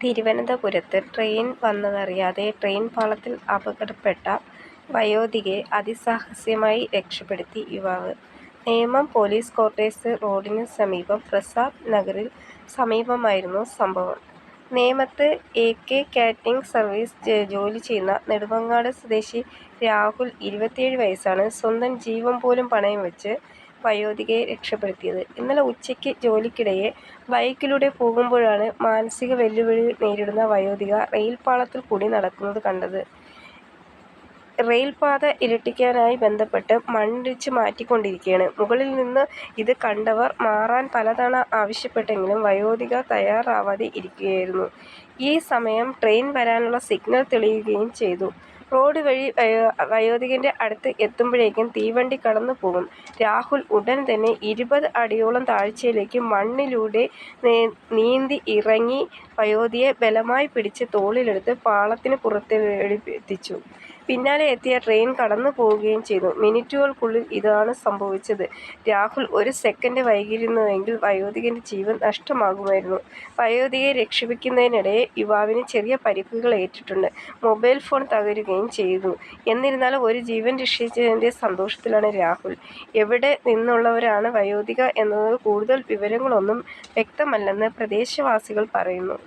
തിരുവനന്തപുരത്ത് train വന്നതറിയാതെ train പാളത്തിൽ അപകടപ്പെട്ട വയോധികയെ അതിസാഹസ്യമായി രക്ഷപ്പെടുത്തി യുവാവ്. നേമം പോലീസ് ക്വാർട്ടേഴ്സ് റോഡിന് സമീപം പ്രസാദ് നഗറിൽ സമീപമായിരുന്നു സംഭവം. നേമത്ത് എ. കെ കാറ്ററിംഗ് സർവീസ് ജോലി ചെയ്യുന്ന നെടുമങ്ങാട് സ്വദേശി രാഹുൽ ഇരുപത്തിയേഴ് വയസ്സാണ് സ്വന്തം ജീവൻ പോലും പണയം വെച്ച് വയോധികയെ രക്ഷപ്പെടുത്തിയത്. ഇന്നലെ ഉച്ചയ്ക്ക് ജോലിക്കിടയെ ബൈക്കിലൂടെ പോകുമ്പോഴാണ് മാനസിക വെല്ലുവിളി നേരിടുന്ന വയോധിക റെയിൽ പാളത്തിൽ കൂടി നടക്കുന്നത് കണ്ടത്. റെയിൽപാത ഇരട്ടിക്കാനായി ബന്ധപ്പെട്ട് മണ്ണിടിച്ച് മാറ്റിക്കൊണ്ടിരിക്കുകയാണ്. മുകളിൽ നിന്ന് ഇത് കണ്ടവർ മാറാൻ പലതവണ ആവശ്യപ്പെട്ടെങ്കിലും വയോധിക തയ്യാറാവാതെ ഇരിക്കുകയായിരുന്നു. ഈ സമയം ട്രെയിൻ വരാനുള്ള സിഗ്നൽ തെളിയുകയും ചെയ്തു. റോഡ് വഴി വയോധികന്റെ അടുത്ത് എത്തുമ്പോഴേക്കും തീവണ്ടി കടന്നുപോകും. രാഹുൽ ഉടൻ തന്നെ ഇരുപത് അടിയോളം താഴ്ചയിലേക്ക് മണ്ണിലൂടെ നീന്തി ഇറങ്ങി വയോധികയെ ബലമായി പിടിച്ച് തോളിലെടുത്ത് പാളത്തിന് പുറത്തെത്തിച്ചു. പിന്നാലെ എത്തിയ ട്രെയിൻ കടന്നു പോവുകയും ചെയ്തു. മിനിറ്റുകൾക്കുള്ളിൽ ഇതാണ് സംഭവിച്ചത്. രാഹുൽ ഒരു സെക്കൻഡ് വൈകിയിരുന്നുവെങ്കിൽ വയോധികന്റെ ജീവൻ നഷ്ടമാകുമായിരുന്നു. വയോധികയെ രക്ഷിക്കുന്നതിനിടെ യുവാവിന് ചെറിയ പരിക്കുകൾ ഏറ്റിട്ടുണ്ട്. മൊബൈൽ ഫോൺ തകരുകയും ചെയ്തു. എന്നിരുന്നാലും ഒരു ജീവൻ രക്ഷിച്ചതിന്റെ സന്തോഷത്തിലാണ് രാഹുൽ. എവിടെ നിന്നുള്ളവരാണ് വയോധിക എന്നത് കൂടുതൽ വിവരങ്ങളൊന്നും വ്യക്തമല്ലെന്ന് പ്രദേശവാസികൾ പറയുന്നു.